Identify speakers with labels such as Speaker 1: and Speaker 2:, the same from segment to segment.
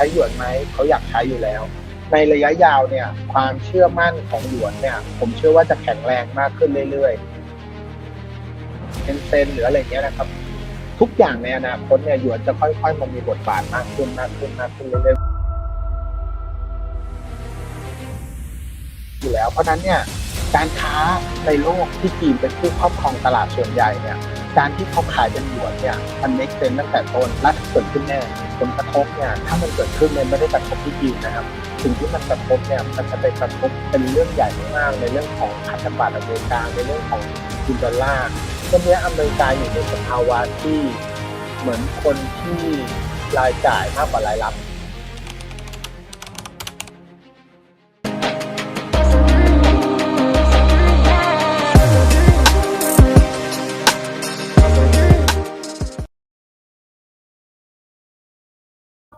Speaker 1: ช้หยวนไหมเขาอยากใช้อยู่แล้ว ในระยะยาวเนี่ยความเชื่อมั่นของหยวนเนี่ย ผมเชื่อว่าจะแข็งแรงมากขึ้นเรื่อยๆเป็นเซนหรืออะไรเงี้ยนะครับ ทุกอย่างในอนาคตเนี่ยหยวนจะค่อยๆมามีบทบาทมากขึ้นมากขึ้นมากขึ้นเรื่อยๆอยู่แล้วเพราะฉะนั้นเนี่ยการค้าในโลกที่จีนเป็นผู้ครอบครองตลาดส่วนใหญ่เนี่ย การที่เขาขายเป็นหยวนเนี่ยมันเมคเซนตั้งแต่ต้นและเกิดขึ้นแน่ผลกระทบเนี่ยถ้ามันเกิดขึ้นเนี่ยไม่ได้กระทบที่จีนนะครับสิ่งที่มันกระทบเนี่ยมันจะไปกระทบเป็นเรื่องใหญ่มากในเรื่องของพันธบัตรอเมริกาในเรื่องของยูดอลลาร์ตอนนี้อเมริกาอยู่ในสภาวะที่เหมือนคนที่รายจ่ายมากกว่ารายรับ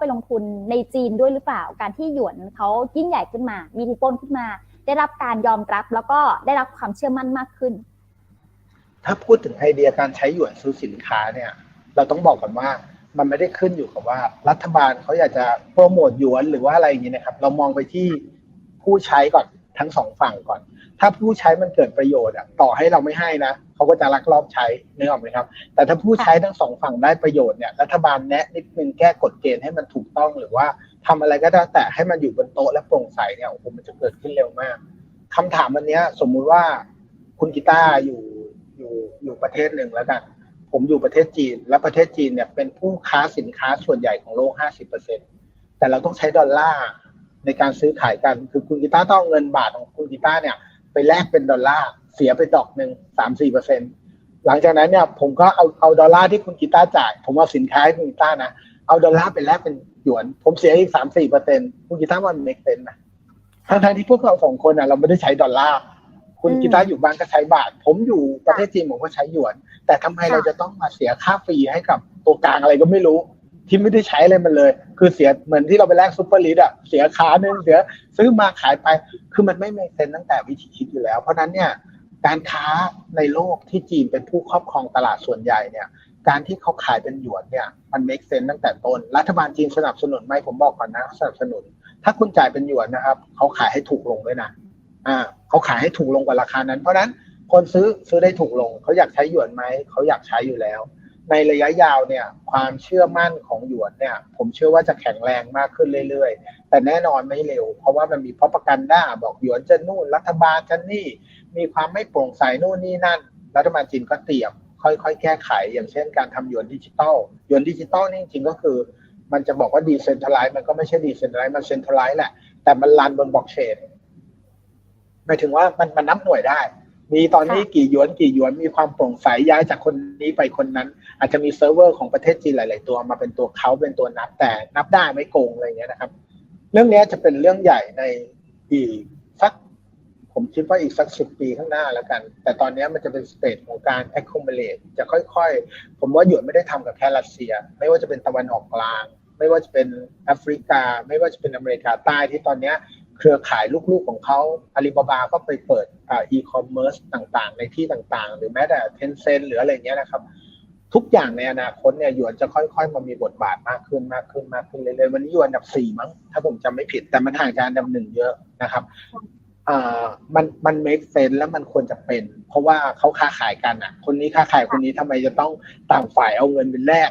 Speaker 2: ไปลงทุนในจีนด้วยหรือเปล่า การที่หยวนเขายิ่งใหญ่ขึ้นมา มีอิทธิพลขึ้นมา ได้รับการยอมรับแล้วก็ได้รับความเชื่อมั่นมากขึ้น
Speaker 1: ถ้าพูดถึงไอเดียการใช้หยวนซื้อสินค้าเนี่ย เราต้องบอกก่อนว่ามันไม่ได้ขึ้นอยู่กับว่า รัฐบาลเขาอยากจะโปรโมทหยวนหรือว่าอะไรอย่างนี้นะครับ เรามองไปที่ผู้ใช้ก่อน ทั้งสองฝั่งก่อน ถ้าผู้ใช้มันเกิดประโยชน์อะต่อให้เราไม่ให้นะเขาก็จะลักลอบใช้นึกออกไหมครับ แต่ถ้าผู้ใช้ทั้งสองฝั่งได้ประโยชน์เนี่ยรัฐบาลแนะนิดนึงแก้กฎเกณฑ์ให้มันถูกต้องหรือว่าทำอะไรก็ได้แต่ให้มันอยู่บนโต๊ะและโปร่งใสเนี่ยโอ้โหมันจะเกิดขึ้นเร็วมากคำถามวันเนี้ยสมมุติว่าคุณกีตาร์อยู่อยู่อยู่ประเทศหนึ่งแล้วกัน ผมอยู่ประเทศจีน และประเทศจีนเนี่ยเป็นผู้ค้าสินค้าส่วนใหญ่ของโลก 50%แต่เราต้องใช้ดอลลาร์ ในการซื้อขายกัน คือคุณกีตาร์ต้องเงินบาทของคุณกีตาร์เนี่ย ไปแลกเป็นดอลลาร์เสียไปดอกหนึ่งสามสี่เปอร์เซ็นหลังจากนั้นเนี่ยผมก็เอาเอาดอลลาร์ที่คุณกีตาร์จ่าย ผมเอาสินค้าให้คุณกีตาร์นะเอาดอลลาร์ไปแลกเป็นหยวน ผมเสียอีกสามสี่เปอร์เซ็นคุณกีตาร์มันเมกเซนนะทั้งๆที่พวกเราสองคนอะเราไม่ได้ใช้ดอลลาร์คุณกีตาร์อยู่บ้านก็ใช้บาท ผมอยู่ประเทศจีนผมก็ใช้หยวน แต่ทำไมเราจะต้องมาเสียค่าฟรีให้กับตัวกลางอะไรก็ไม่รู้ ที่ไม่ได้ใช้อะไรมันเลย คือเสียเหมือนที่เราไปแลกซูเปอร์ลิดอะเสียขาหนึ่งเสียซื้อมาขายไป คือมันไม่เมเซนตั้งแต่วิธีคิดอยู่แล้ว เพราะนั้นเนี่ยการค้าในโลกที่จีนเป็นผู้ครอบครองตลาดส่วนใหญ่เนี่ย การที่เขาขายเป็นหยวนเนี่ย มันเม e เซนตั้งแต่ต้น รัฐบาลจีนสนับสนุนไหมผมบอกก่อนนะสนับสนุน ถ้าคุณจ่ายเป็นหยวนนะครับ เขาขายให้ถูกลงด้วยนะ อ่า เขาขายให้ถูกลงกว่าราคานั้น เพราะนั้นคนซื้อซื้อได้ถูกลง เขาอยากใช้หยวนไหม เขาอยากใช้อยู่แล้ว ในระยะยาวเนี่ยความเชื่อมั่นของหยวนเนี่ย ผมเชื่อว่าจะแข็งแรงมากขึ้นเรื่อยๆ แต่แน่นอนไม่เร็ว เพราะว่ามันมีพ r o ประกันด้าบอกหยวนจะนู่นรัฐบาลจะนี่ มีความไม่โปร่งใสนู่นนี่นั่น รัฐบาลจีนก็เตรียม ค่อยๆ แก้ไข อย่างเช่นการทำหยวนดิจิตอลหยวนดิจิตอลนี่จริงๆก็คือ มันจะบอกว่าดีเซนท r ไลซ์มันก็ไม่ใช่ดีเซนท r ไลซ์มันเซนท r ไลซ์แหละแต่มันรันบนบล็อกเชนหมายถึงว่ามันมันนับหน่วยได้ มีตอนนี้กี่หยวนกี่หยวนมีความโปร่งใสย้ายจากคนนี้ไปคนนั้น อาจจะมีเซิร์ฟเวอร์ของประเทศจีนหลาย ๆ ตัวมาเป็นตัวเขาเป็นตัวนับแต่นับได้ไม่โกงอะไรอย่างเงี้ยนะครับ เรื่องเนี้ยจะเป็นเรื่องใหญ่ในอีกสัก ผมคิดว่าอีกสักสิบปีข้างหน้าแล้วกัน แต่ตอนเนี้ยมันจะเป็นสเตจของการ accumulate จะค่อย ๆ ผมว่าหยวนไม่ได้ทำกับแค่รัสเซีย ไม่ว่าจะเป็นตะวันออกกลาง ไม่ว่าจะเป็นแอฟริกา ไม่ว่าจะเป็นอเมริกาใต้ที่ตอนเนี้ย เครือข่ายลูกๆของเขาอาลีบาบาก็ไปเปิดอีคอมเมิร์ซต่างๆ ในที่ต่างๆ หรือแม้แต่เทนเซนหรืออะไรเงี้ยนะครับ ทุกอย่างในอนาคตเนี่ยหยวนจะค่อยๆ มามีบทบาทมากขึ้นมากขึ้นมากขึ้นเรื่อยๆวันนี้หยวนอันดับสี่มั้งถ้าผมจำไม่ผิดแต่มันห่างจากอันดับหนึ่งเยอะนะครับอ่ามันมัน make sense แล้วมันควรจะเป็น เพราะว่าเขาค้าขายกันอะ คนนี้ค้าขายคนนี้ทำไมจะต้องต่างฝ่ายเอาเงินเป็นแลก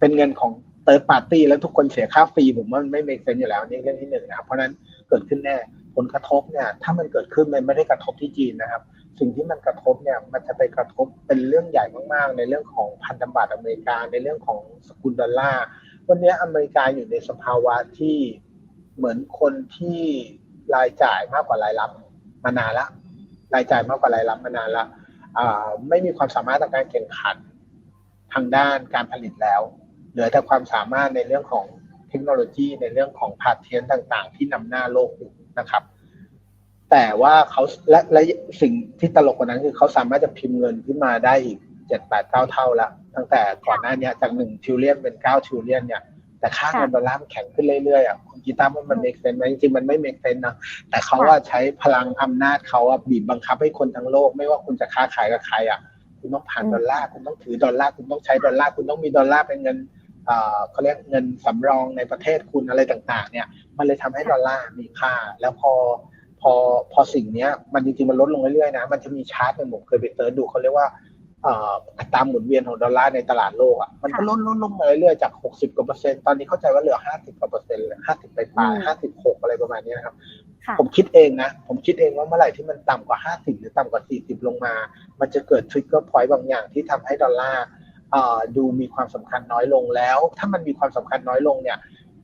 Speaker 1: เป็นเงินของ เติร์ดปาร์ตี้แล้วทุกคนเสียค่าฟรีผมว่ามันไม่ make sense อยู่แล้วนี่เรื่องที่หนึ่งนะครับเพราะนั้นเกิดขึ้นแน่ผลกระทบเนี่ยถ้ามันเกิดขึ้นมันไม่ได้กระทบที่จีนนะครับ สิ่งที่มันกระทบเนี่ยมันจะไปกระทบเป็นเรื่องใหญ่มากๆ ในเรื่องของพันธบัตรอเมริกาในเรื่องของสกุลดอลลาร์วันนี้อเมริกาอยู่ในสภาวะที่เหมือนคนที่รายจ่ายมากกว่ารายรับมานานละรายจ่ายมากกว่ารายรับมานานละไม่มีความสามารถในการแข่งขันทางด้านการผลิตแล้ว เหลือแต่ความสามารถในเรื่องของเทคโนโลยีในเรื่องของพาเทียนต่างๆ ที่นำหน้าโลกอยู่นะครับ แต่ว่าเขาและและสิ่งที่ตลกกว่านั้นคือเขาสามารถจะพิมพ์เงินขึ้นมาได้อีกเจ็ดแปดเก้าเท่าละตั้งแต่ก่อนหน้านี้จากหนึ่งทิวเลียนเป็นเก้าทิวเลียนเนี่ยแต่ค่าเงินดอลลาร์แข็งขึ้นเรื่อยๆอะคุณกีตาร์ว่ามันเมกเซนไหมจริงๆมันไม่เมกเซนนะแต่เขาว่าใช้พลังอำนาจเขาอะบีบบังคับให้คนทั้งโลก ไม่ว่าคุณจะค้าขายกับใครอะคุณต้องผ่านดอลลาร์คุณต้องถือดอลลาร์คุณต้องใช้ดอลลาร์คุณต้องมีดอลลาร์เป็นเงิน เอ่อเขาเรียกเงินสำรองในประเทศคุณอะไรต่างๆ เนี่ย มันเลยทำให้ดอลลาร์มีค่า แล้วพอพอพอสิ่งเนี้ยมันจริงๆมันลดลงเรื่อยๆนะ มันจะมีชาร์ตในผมเคยไปเสิร์ชดูเขาเรียกว่าเอ่ออัตราหมุนเวียนของดอลลาร์ในตลาดโลกอะมันก็ลดลดลงมาเรื่อยๆจาก 60 กว่าเปอร์เซ็นต์ตอนนี้เข้าใจว่าเหลือ 50 กว่าเปอร์เซ็นต์เลย50ไปปลาย
Speaker 2: อืม
Speaker 1: 56อะไรประมาณนี้นะครับ
Speaker 2: ค่ะ
Speaker 1: ผมคิดเองนะ ผมคิดเองว่าเมื่อไหร่ที่มันต่ำกว่า 50 หรือต่ำกว่า 40 ลงมา มันจะเกิดทริกเกอร์พอยต์บางอย่างที่ทำให้ดอลลาร์เอ่อ ดูมีความสำคัญน้อยลงแล้ว ถ้ามันมีความสำคัญน้อยลงเนี่ย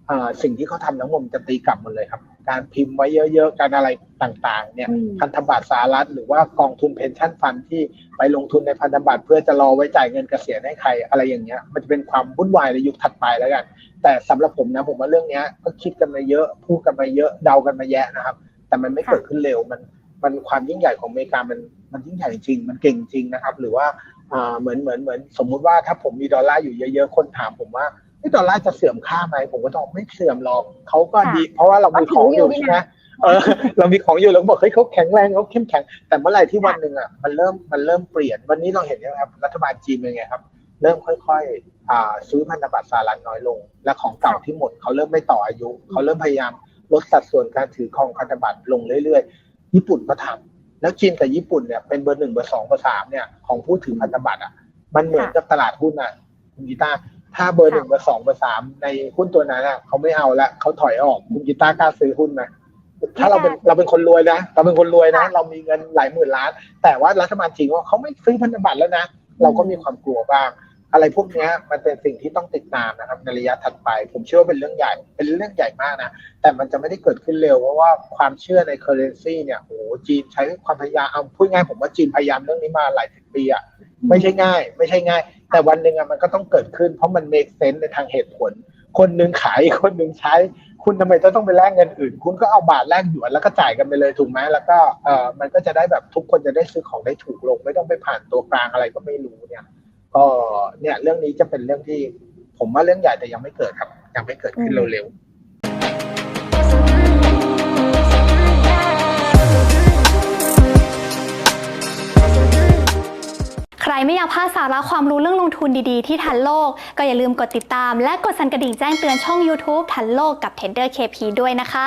Speaker 1: เอ่อสิ่งที่เขาทำทั้งหมดมันจะตีกลับหมดเลยครับ การพิมพ์ไว้เยอะๆ การอะไรต่างๆ เนี่ย
Speaker 2: อืม
Speaker 1: พันธบัตรสหรัฐหรือว่ากองทุนเพนชั่นฟันที่ไปลงทุนในพันธบัตรเพื่อจะรอไว้จ่ายเงินเกษียณให้ใครอะไรอย่างเงี้ย มันจะเป็นความวุ่นวายในยุคถัดไปแล้วกัน แต่สำหรับผมนะผมว่าเรื่องเนี้ยก็คิดกันมาเยอะ พูดกันมาเยอะ เดากันมาแยะนะครับ แต่มันไม่
Speaker 2: ค่ะ
Speaker 1: เกิดขึ้นเร็ว มัน มันความยิ่งใหญ่ของอเมริกา มัน มันยิ่งใหญ่จริง มันเก่งจริงนะครับ หรือว่าอ่า เหมือนเหมือนเหมือนสมมุติว่าถ้าผมมีดอลลาร์อยู่เยอะๆคนถามผมว่าไอ้ดอลลาร์จะเสื่อมค่าไหมผมก็ต้องไม่เสื่อมหรอกเขาก็ดี เพราะว่าเรามีของอยู่ใช่ไหมเออเรามีของอยู่เราก็บอกเฮ้ยเขาแข็งแรงเขาเข้มแข็ง แต่เมื่อไหร่ที่วันหนึ่งอะมันเริ่มมันเริ่มเปลี่ยนวันนี้เราเห็นนะครับรัฐบาลจีนเป็นไงครับ เริ่มค่อยๆอ่าซื้อพันธบัตรสหรัฐน้อยลง และของเก่าที่หมดเขาเริ่มไม่ต่ออายุเขาเริ่มพยายามลดสัดส่วนการถือครองพันธบัตรลงเรื่อยๆ ญี่ปุ่นก็ทำ แล้วจีนกับญี่ปุ่นเนี่ยเป็นเบอร์หนึ่งเบอร์สองเบอร์สามเนี่ยของผู้ถือพันธบัตรอะ มันเหมือนกับตลาดหุ้นอะคุณกีตาร์ถ้าเบอร์หนึ่งเบอร์สองเบอร์สามในหุ้นตัวนั้นอะเขาไม่เอาละเขาถอยออกคุณกีตาร์กล้าซื้อหุ้นไหมถ้าเราเป็นเราเป็นคนรวยนะเราเป็นคนรวยนะ เรามีเงินหลายหมื่นล้าน แต่ว่ารัฐบาลจีนว่าเขาไม่ซื้อพันธบัตรแล้วนะ เราก็มีความกลัวบ้าง อะไรพวกนี้มันเป็นสิ่งที่ต้องติดตามนะครับในระยะถัดไป ผมเชื่อว่าเป็นเรื่องใหญ่เป็นเรื่องใหญ่มากนะแต่มันจะไม่ได้เกิดขึ้นเร็วเพราะว่าความเชื่อใน currency เนี่ยโอ้โหจีนใช้ความพยายามเอาพูดง่ายผมว่าจีนพยายามเรื่องนี้มาหลายสิบปีอะไม่ใช่ง่าย ไม่ใช่ง่าย แต่วันหนึ่งอะมันก็ต้องเกิดขึ้น เพราะมัน make sense ในทางเหตุผล คนหนึ่งขายคนหนึ่งใช้ คุณทำไมจะต้องไปแลกเงินอื่น คุณก็เอาบาทแลกหยวนแล้วก็จ่ายกันไปเลยถูกไหมแล้วก็เออมันก็จะได้แบบทุกคนจะได้ซื้อของได้ถูกลง ไม่ต้องไปผ่านตัวกลางอะไรก็ไม่รู้เนี่ย ก็เนี่ยเรื่องนี้จะเป็นเรื่องที่ผมว่าเรื่องใหญ่แต่ยังไม่เกิดครับ ยังไม่เกิดขึ้นเร็วๆ
Speaker 3: ใครไม่อยากพลาดสาระความรู้เรื่องลงทุนดีๆ ที่ทันโลก ก็อย่าลืมกดติดตาม และกดสั่นกระดิ่งแจ้งเตือนช่อง YouTube ทันโลกกับ Tender KP ด้วยนะคะ